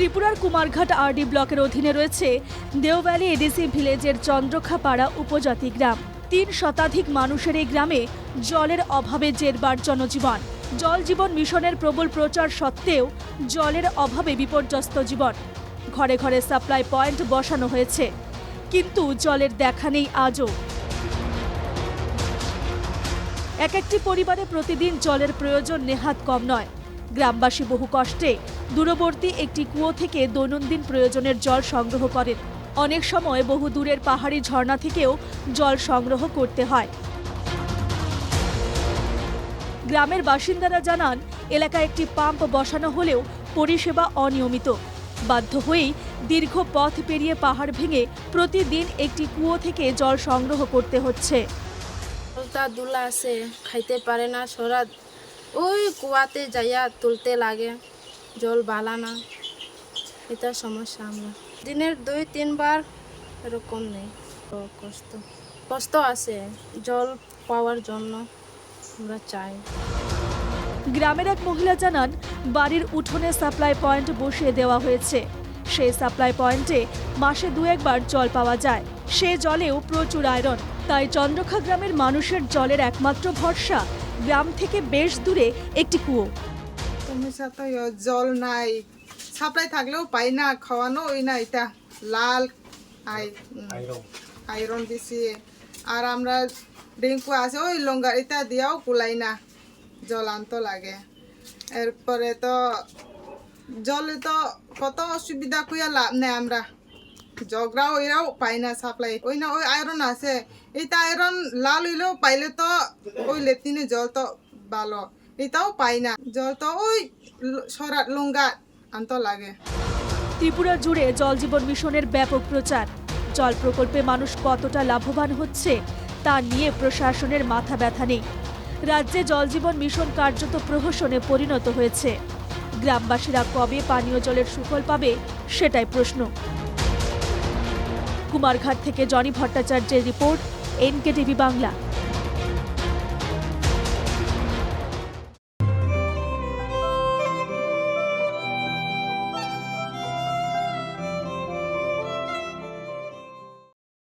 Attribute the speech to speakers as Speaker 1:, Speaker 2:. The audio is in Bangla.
Speaker 1: ত্রিপুরার কুমারঘাট আরডি ব্লকের অধীনে রয়েছে দেওভ্যালি এডিসি ভিলেজের চন্দ্রখাপাড়া উপজাতি গ্রাম। তিন শতাধিক মানুষের এই গ্রামে জলের অভাবে জেরবার জনজীবন। জল জীবন মিশনের প্রবল প্রচার সত্ত্বেও জলের অভাবে বিপর্যস্ত জীবন। ঘরে ঘরে সাপ্লাই পয়েন্ট বসানো হয়েছে। কিন্তু জলের দেখা নেই আজও। এক একটি পরিবারে প্রতিদিন জলের প্রয়োজন নেহাত কম নয়। গ্রামবাসী বহু কষ্টে দূরবর্তী একটি কুয়ো থেকে দৈনন্দিন প্রয়োজনের জল সংগ্রহ করেন। অনেক সময় বহু দূরের পাহাড়ি ঝর্ণা থেকেও জল সংগ্রহ করতে হয়। গ্রামের বাসিন্দারা জানান, এলাকায় একটি পাম্প বসানো হলেও পরিষেবা অনিয়মিত। বাধ্য হয়েই দীর্ঘ পথ পেরিয়ে পাহাড় ভেঙে প্রতিদিন একটি কুয়ো থেকে জল সংগ্রহ করতে হচ্ছে।
Speaker 2: দুলা আছে, খাইতে পারে না সরা ওই কুয়াতে যাইয়া তুলতে লাগে, জল বালা না। এটা সমস্যা আমরা। দিনের দুই, তিনবার এরকম নেই। কষ্ট। কষ্ট আছে, জল পাওয়ার জন্য আমরা চাই।
Speaker 1: গ্রামের এক মহিলা জানান, বাড়ির উঠোনে সাপ্লাই পয়েন্ট বসিয়ে দেওয়া হয়েছে। সেই সাপ্লাই পয়েন্টে মাসে দু একবার জল পাওয়া যায়। সে জলেও প্রচুর আয়রন। তাই চন্দ্রখা গ্রামের মানুষের জলের একমাত্র ভরসা গ্রাম থেকে বেশ দূরে একটি কুয়ো।
Speaker 3: ইয়ো, জল নাই। সাপ্লাই থাকলেও পাই না খাওয়ানো ওই না এটা লাল আয়রন। বেশি আর আমরা ডেঙ্কু আছে ওই লঙ্গার এটা দিয়াও কুলাই না জল আনতে লাগে। এরপরে তো জলে তো কত অসুবিধা কুয়া লাভ নেই আমরা। জগরা ওইরাও পাই না সাপ্লাই। ওই না, ওই আয়রন আছে। এটা আয়রন লাল হইলেও পাইলে তো ওই লেট্রিনে জল তো ভালো এটাও পাই না। জল তো ওই সরা লঙ্গা আনতে লাগে।
Speaker 1: ত্রিপুরা জুড়ে জল জীবন মিশনের ব্যাপক প্রচার। জল প্রকল্পে মানুষ কতটা লাভবান হচ্ছে, তা নিয়ে প্রশাসনের মাথা ব্যথা নেই। রাজ্যে জল জীবন মিশন কার্যত প্রহসনে পরিণত হয়েছে। গ্রামবাসীরা কবে পানীয় জলের সুফল পাবে, সেটাই প্রশ্ন। কুমারঘাট থেকে জনি ভট্টাচার্যের রিপোর্ট এনকে টিভি বাংলা।